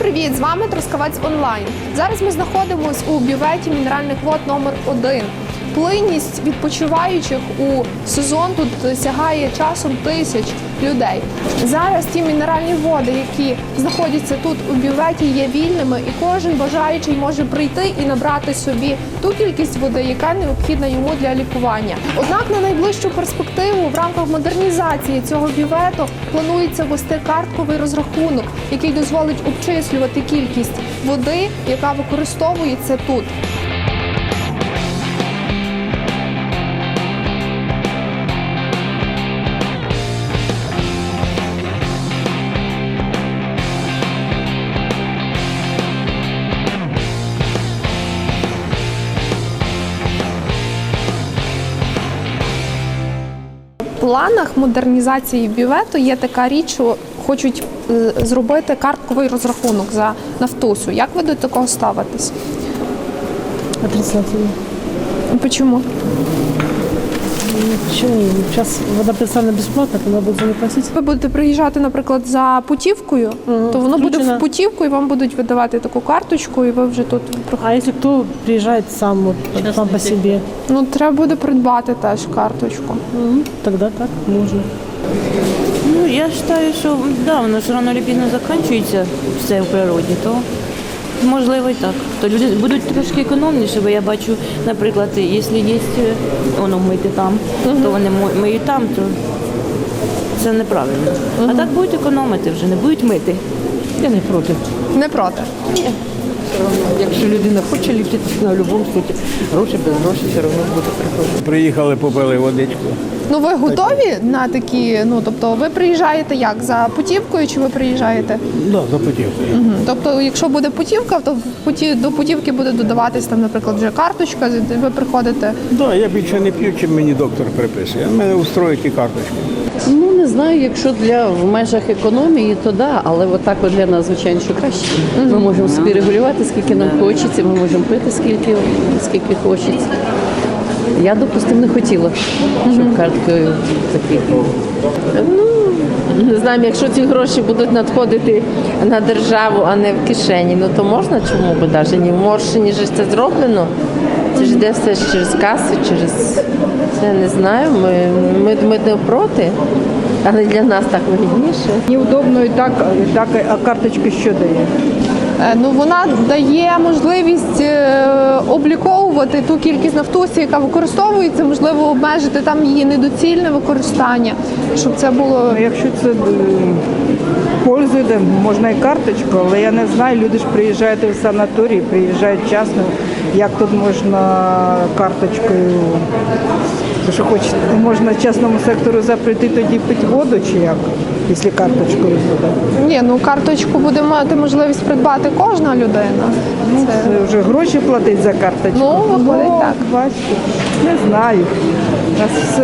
З вами Трускавець онлайн. Зараз ми знаходимося у бюветі мінеральних вод номер 1 Плинність відпочиваючих у сезон тут сягає часом тисяч людей. Зараз ті мінеральні води, які знаходяться тут у бюветі, є вільними, і кожен бажаючий може прийти і набрати собі ту кількість води, яка необхідна йому для лікування. Однак на найближчу перспективу в рамках модернізації цього бювету планується ввести картковий розрахунок, який дозволить обчислювати кількість води, яка використовується тут. Планах модернізації бювету є така річ, що хочуть е, зробити картковий розрахунок за нафтусу. Як ви до такого ставитесь? Отрицательно. Чому? Почему? Сейчас вода представлена бесплатно, то надо за нее платить. Ви будете приїжджати, наприклад, за путівкою, Мгм, то воно буде в путівку, і вам будуть видавати таку карточку, і ви вже тут проходите. А если кто приезжает сам вот, сам по себе, Ну треба буде придбати теж карточку. Мгм, тогда так можно. Ну, я считаю, що да, воно ж рано чи пізно закінчується все в природі, то можливо і так. То люди будуть трошки економніше, бо я бачу, наприклад, якщо є воно мити там, то вони миють там, то це неправильно. А так будуть економити вже, не будуть мити. Я не проти. Не проти. Якщо людина хоче лічитися, на будь-якому случаї гроші без грошей все одно буде приходити. Приїхали, попили водичку. Ну ви готові на такі? Ну тобто, ви приїжджаєте як за путівкою, чи ви приїжджаєте? Да, запотів. Мгм. Тобто, якщо буде путівка, то в путі до путівки буде додаватись там, наприклад, вже карточка, де ви приходите. Да, я більше не п'ю, чим мені доктор приписує. Мене устроїть і карточку. Ну знаю, якщо для в межах економії, то да, але отак от для нас, звичайно, що краще. Ми можемо собі регулювати, скільки нам хочеться, ми можемо пити скільки, скільки хочеться. Я, допустимо, не хотіла, щоб карткою такі. Ну, не знаємо, якщо ці гроші будуть надходити на державу, а не в кишені, ну то можна чому би навіть ні в Моршині ж це зроблено. Це ж йде все через каси, через це не знаю. Ми, ми, ми не проти, але для нас так вигідніше. Неудобно і так, і так, а карточки що дає? Е, Ну вона дає можливість е, обліковувати ту кількість нафтусі, яка використовується, можливо, обмежити там її недоцільне використання, щоб це було Ну, якщо це е, пользує, можна і карточку, але я не знаю, люди ж приїжджають в санаторії, приїжджають вчасно, як тут можна карточкою, що хоч можна частному сектору заприти тоді пити воду чи як, якщо карточкою буде. ні, ну карточку буде мати можливість придбати кожна людина. Ну, це вже гроші платить за карточку. Ну, виходить так. Бачите, не знаю. У нас все.